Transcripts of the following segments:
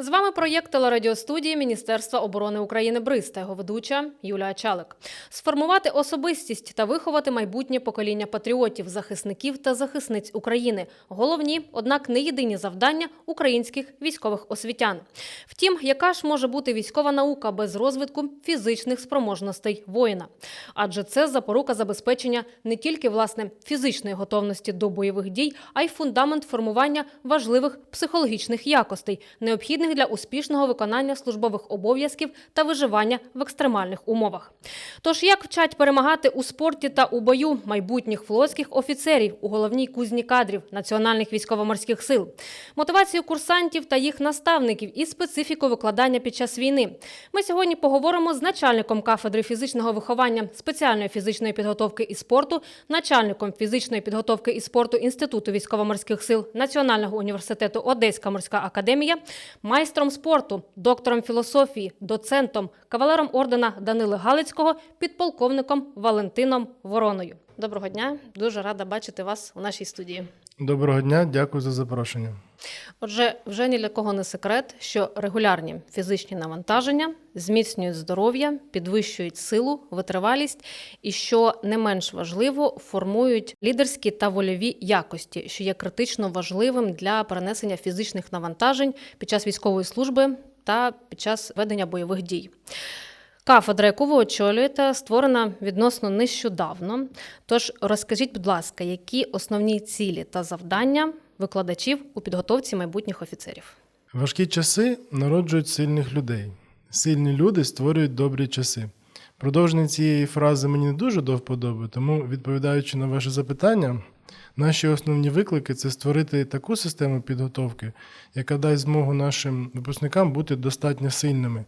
З вами проєкт телерадіостудії Міністерства оборони України БРИЗ та його ведуча Юлія Чалик. Сформувати особистість та виховати майбутнє покоління патріотів, захисників та захисниць України. Головні, однак не єдині завдання українських військових освітян. Втім, яка ж може бути військова наука без розвитку фізичних спроможностей воїна? Адже це запорука забезпечення не тільки власне фізичної готовності до бойових дій, а й фундамент формування важливих психологічних якостей, необхідних для успішного виконання службових обов'язків та виживання в екстремальних умовах. Тож як вчать перемагати у спорті та у бою майбутніх флотських офіцерів у головній кузні кадрів національних військово-морських сил, мотивацію курсантів та їх наставників і специфіку викладання під час війни. Ми сьогодні поговоримо з начальником кафедри фізичного виховання спеціальної фізичної підготовки і спорту, начальником фізичної підготовки і спорту Інституту військово-морських сил Національного університету Одеська морська академія, майстром спорту, доктором філософії, доцентом, кавалером ордена Данили Галицького, підполковником Валентином Вороною. Доброго дня, дуже рада бачити вас у нашій студії. Доброго дня, дякую за запрошення. Отже, вже ні для кого не секрет, що регулярні фізичні навантаження зміцнюють здоров'я, підвищують силу, витривалість і, що не менш важливо, формують лідерські та вольові якості, що є критично важливим для перенесення фізичних навантажень під час військової служби та під час ведення бойових дій. Кафедра, яку ви очолюєте, створена відносно нещодавно. Тож розкажіть, будь ласка, які основні цілі та завдання викладачів у підготовці майбутніх офіцерів? Важкі часи народжують сильних людей. Сильні люди створюють добрі часи. Продовження цієї фрази мені не дуже до вподоби, тому, відповідаючи на ваше запитання, наші основні виклики це створити таку систему підготовки, яка дасть змогу нашим випускникам бути достатньо сильними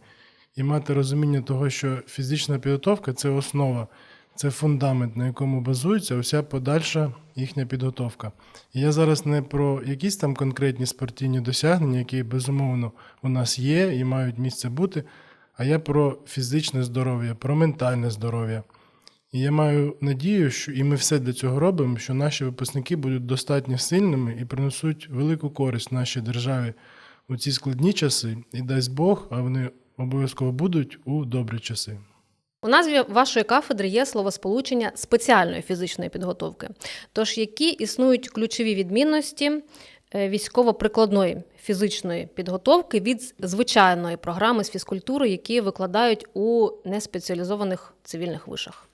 і мати розуміння того, що фізична підготовка це основа, це фундамент, на якому базується уся подальша їхня підготовка. І я зараз не про якісь там конкретні спортивні досягнення, які безумовно у нас є і мають місце бути, а я про фізичне здоров'я, про ментальне здоров'я. І я маю надію, що і ми все для цього робимо, що наші випускники будуть достатньо сильними і принесуть велику користь нашій державі у ці складні часи, і дасть Бог, а вони обов'язково будуть у добрі часи. У назві вашої кафедри є словосполучення спеціальної фізичної підготовки. Тож, які існують ключові відмінності е, військово-прикладної фізичної підготовки від звичайної програми з фізкультури, які викладають у неспеціалізованих цивільних вишах?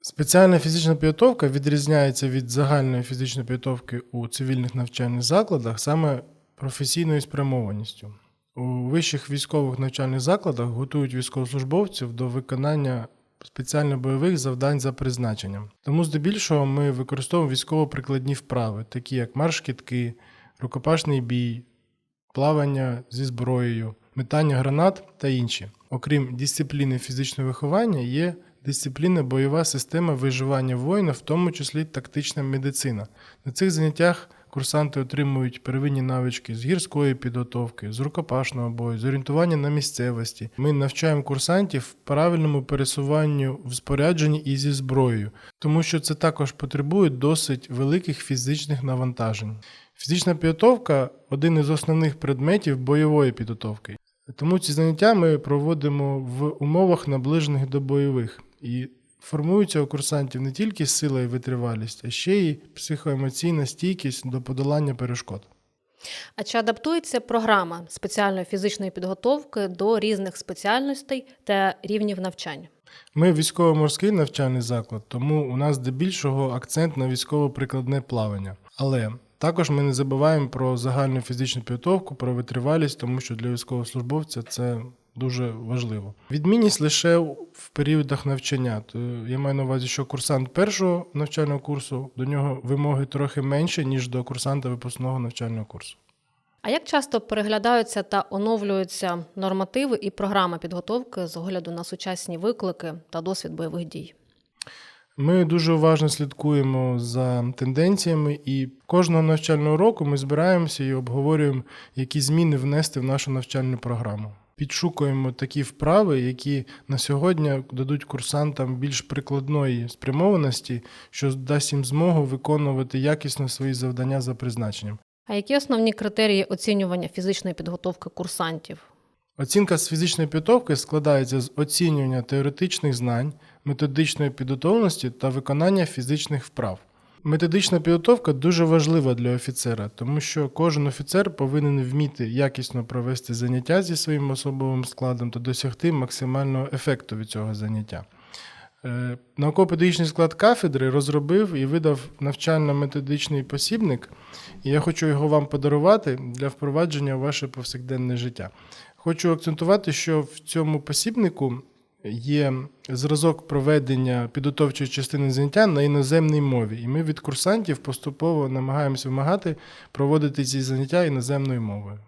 Спеціальна фізична підготовка відрізняється від загальної фізичної підготовки у цивільних навчальних закладах саме професійною спрямованістю. У вищих військових навчальних закладах готують військовослужбовців до виконання спеціально бойових завдань за призначенням. Тому здебільшого ми використовуємо військово-прикладні вправи, такі як марш-кітки, рукопашний бій, плавання зі зброєю, метання гранат та інші. Окрім дисципліни фізичного виховання, є дисципліна бойова система виживання воїна, в тому числі тактична медицина. На цих заняттях курсанти отримують первинні навички з гірської підготовки, з рукопашного бою, з орієнтування на місцевості. Ми навчаємо курсантів правильному пересуванню в спорядженні і зі зброєю, тому що це також потребує досить великих фізичних навантажень. Фізична підготовка один із основних предметів бойової підготовки. Тому ці заняття ми проводимо в умовах наближених до бойових і формуються у курсантів не тільки сила і витривалість, а ще й психоемоційна стійкість до подолання перешкод. А чи адаптується програма спеціальної фізичної підготовки до різних спеціальностей та рівнів навчання? Ми військово-морський навчальний заклад, тому у нас здебільшого акцент на військово-прикладне плавання. Але також ми не забуваємо про загальну фізичну підготовку, про витривалість, тому що для військовослужбовця це дуже важливо. Відмінність лише в періодах навчання. То я маю на увазі, що курсант першого навчального курсу до нього вимоги трохи менше, ніж до курсанта випускного навчального курсу. А як часто переглядаються та оновлюються нормативи і програми підготовки з огляду на сучасні виклики та досвід бойових дій? Ми дуже уважно слідкуємо за тенденціями, і кожного навчального року ми збираємося і обговорюємо, які зміни внести в нашу навчальну програму. Підшукуємо такі вправи, які на сьогодні дадуть курсантам більш прикладної спрямованості, що дасть їм змогу виконувати якісно свої завдання за призначенням. А які основні критерії оцінювання фізичної підготовки курсантів? Оцінка з фізичної підготовки складається з оцінювання теоретичних знань, методичної підготовленості та виконання фізичних вправ. Методична підготовка дуже важлива для офіцера, тому що кожен офіцер повинен вміти якісно провести заняття зі своїм особовим складом та досягти максимального ефекту від цього заняття. Е, Науково-педагогічний склад кафедри розробив і видав навчально-методичний посібник, і я хочу його вам подарувати для впровадження у ваше повсякденне життя. Хочу акцентувати, що в цьому посібнику є зразок проведення підготовчої частини заняття на іноземній мові, і ми від курсантів поступово намагаємося вимагати проводити ці заняття іноземною мовою.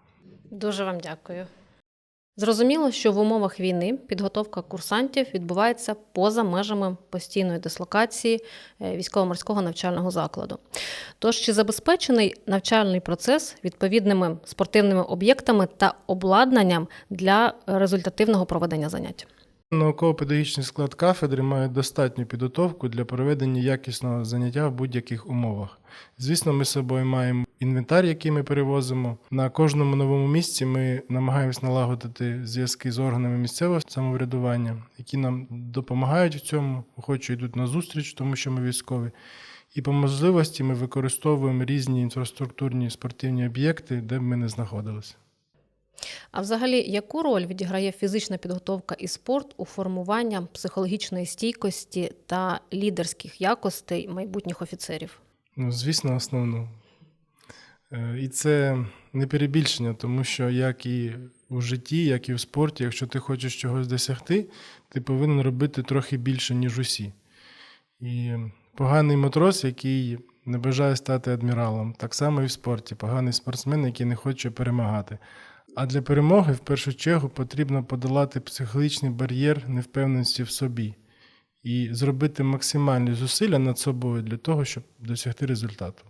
Дуже вам дякую. Зрозуміло, що в умовах війни підготовка курсантів відбувається поза межами постійної дислокації е, військово-морського навчального закладу. Тож чи забезпечений навчальний процес відповідними спортивними об'єктами та обладнанням для результативного проведення занять? Науково-педагогічний склад кафедри має достатню підготовку для проведення якісного заняття в будь-яких умовах. Звісно, ми з собою маємо інвентар, який ми перевозимо. На кожному новому місці ми намагаємось налагодити зв'язки з органами місцевого самоврядування, які нам допомагають в цьому, охоче йдуть на зустріч, тому що ми військові. І по можливості ми використовуємо різні інфраструктурні спортивні об'єкти, де б ми не знаходилися. А взагалі, яку роль відіграє фізична підготовка і спорт у формуванні психологічної стійкості та лідерських якостей майбутніх офіцерів? Ну, звісно, основну. Е, І це не перебільшення, тому що як і у житті, як і в спорті, якщо ти хочеш чогось досягти, ти повинен робити трохи більше, ніж усі. І поганий матрос, який не бажає стати адміралом, так само і в спорті. Поганий спортсмен, який не хоче перемагати. А для перемоги в першу чергу потрібно подолати психологічний бар'єр невпевненості в собі і зробити максимальні зусилля над собою для того, щоб досягти результату.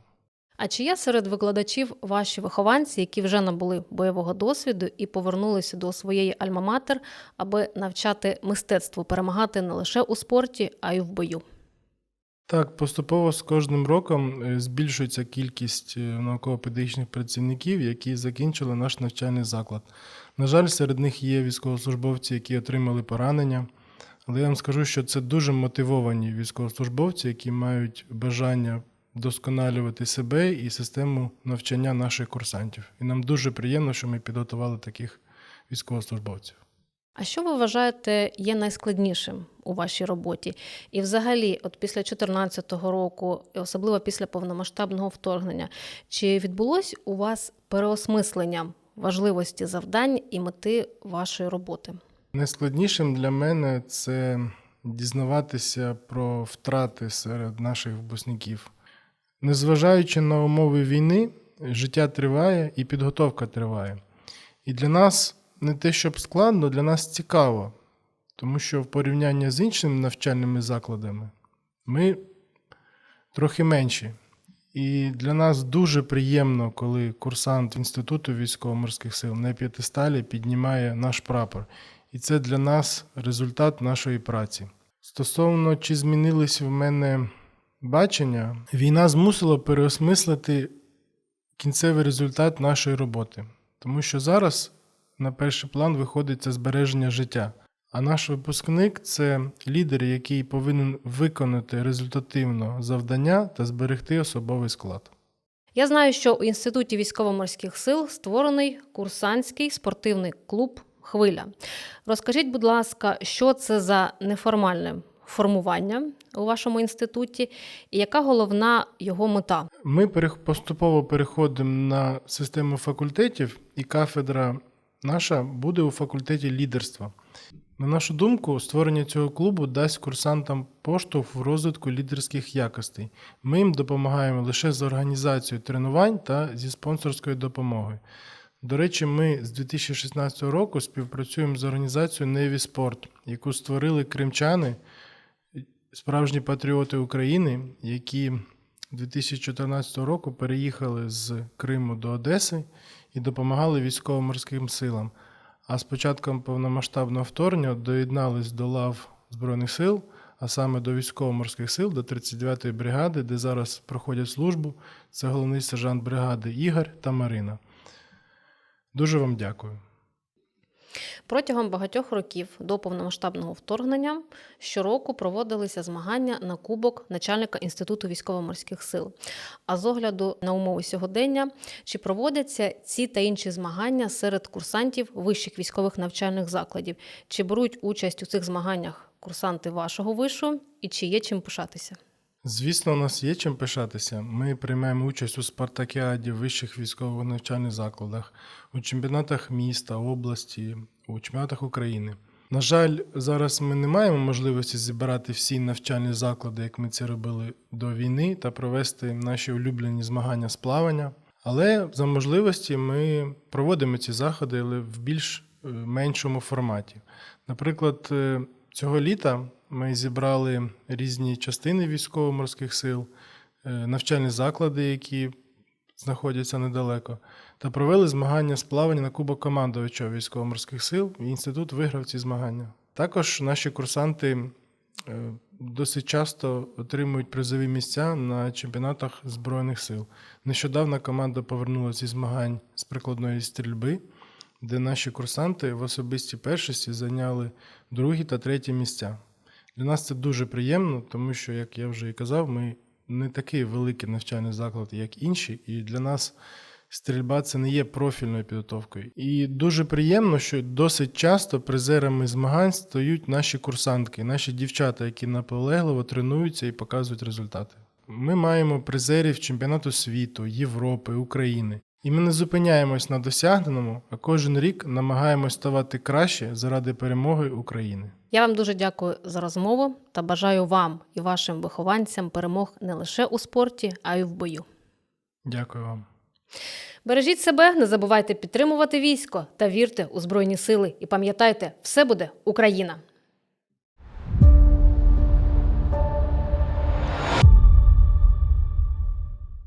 А чи є серед викладачів ваші вихованці, які вже набули бойового досвіду і повернулися до своєї альма-матер, аби навчати мистецтву перемагати не лише у спорті, а й в бою? Так, поступово з кожним роком е, збільшується кількість е, науково-педагогічних працівників, які закінчили наш навчальний заклад. На жаль, серед них є військовослужбовці, які отримали поранення. Але я вам скажу, що це дуже мотивовані військовослужбовці, які мають бажання вдосконалювати себе і систему навчання наших курсантів. І нам дуже приємно, що ми підготували таких військовослужбовців. А що ви вважаєте є найскладнішим у вашій роботі? І взагалі, от після 2014 року, і особливо після повномасштабного вторгнення, чи відбулось у вас переосмислення важливості завдань і мети вашої роботи? Найскладнішим для мене це дізнаватися про втрати серед наших випускників. Незважаючи на умови війни, життя триває і підготовка триває. І для нас не те, щоб складно, для нас цікаво, тому що в порівнянні з іншими навчальними закладами ми трохи менші. І для нас дуже приємно, коли курсант Інституту військово-морських сил на п'ятисталі піднімає наш прапор. І це для нас результат нашої праці. Стосовно чи змінились в мене бачення, війна змусила переосмислити кінцевий результат нашої роботи. Тому що зараз на перший план виходить це збереження життя. А наш випускник це лідер, який повинен виконати результативно завдання та зберегти особовий склад. Я знаю, що у Інституті військово-морських сил створений курсантський спортивний клуб Хвиля. Розкажіть, будь ласка, що це за неформальне формування у вашому інституті, і яка головна його мета? Ми поступово переходимо на систему факультетів, і кафедра наша буде у факультеті лідерства. На нашу думку, створення цього клубу дасть курсантам поштовх в розвитку лідерських якостей. Ми їм допомагаємо лише з організацією тренувань та зі спонсорською допомогою. До речі, ми з 2016 року співпрацюємо з організацією Неві Спорт, яку створили кримчани, справжні патріоти України, які 2014 року переїхали з Криму до Одеси і допомагали військово-морським силам. А з початком повномасштабного вторгнення доєднались до лав Збройних сил, а саме до військово-морських сил, до 39-ї бригади, де зараз проходять службу. Це головний сержант бригади Ігор та Марина. Дуже вам дякую. Протягом багатьох років до повномасштабного вторгнення щороку проводилися змагання на кубок начальника інституту військово-морських сил. А з огляду на умови сьогодення, чи проводяться ці та інші змагання серед курсантів вищих військових навчальних закладів? Чи беруть участь у цих змаганнях курсанти вашого вишу і чи є чим пишатися? Звісно, у нас є чим пишатися. Ми приймаємо участь у спартакіаді в вищих військових навчальних закладах, у чемпіонатах міста, області, у чемпіонатах України. На жаль, зараз ми не маємо можливості зібрати всі навчальні заклади, як ми це робили до війни, та провести наші улюблені змагання з плавання. Але за можливості ми проводимо ці заходи, але в більш е, меншому форматі. Наприклад, е, цього літа ми зібрали різні частини військово-морських сил, е, навчальні заклади, які знаходяться недалеко, та провели змагання з плавання на Кубок командувача військово-морських сил, і інститут виграв ці змагання. Також наші курсанти е, досить часто отримують призові місця на чемпіонатах Збройних сил. Нещодавно команда повернулася зі змагань з прикладної стрільби, де наші курсанти в особистій першості зайняли другі та треті місця. Для нас це дуже приємно, тому що, як я вже і казав, ми не такий великий навчальний заклад, як інші, і для нас стрільба це не є профільною підготовкою. І дуже приємно, що досить часто призерами змагань стають наші курсантки, наші дівчата, які наполегливо тренуються і показують результати. Ми маємо призерів чемпіонату світу, Європи, України. І ми не зупиняємось на досягненому, а кожен рік намагаємось ставати краще заради перемоги України. Я вам дуже дякую за розмову та бажаю вам і вашим вихованцям перемог не лише у спорті, а й в бою. Дякую вам. Бережіть себе, не забувайте підтримувати військо та вірте у Збройні сили. І пам'ятайте, все буде Україна!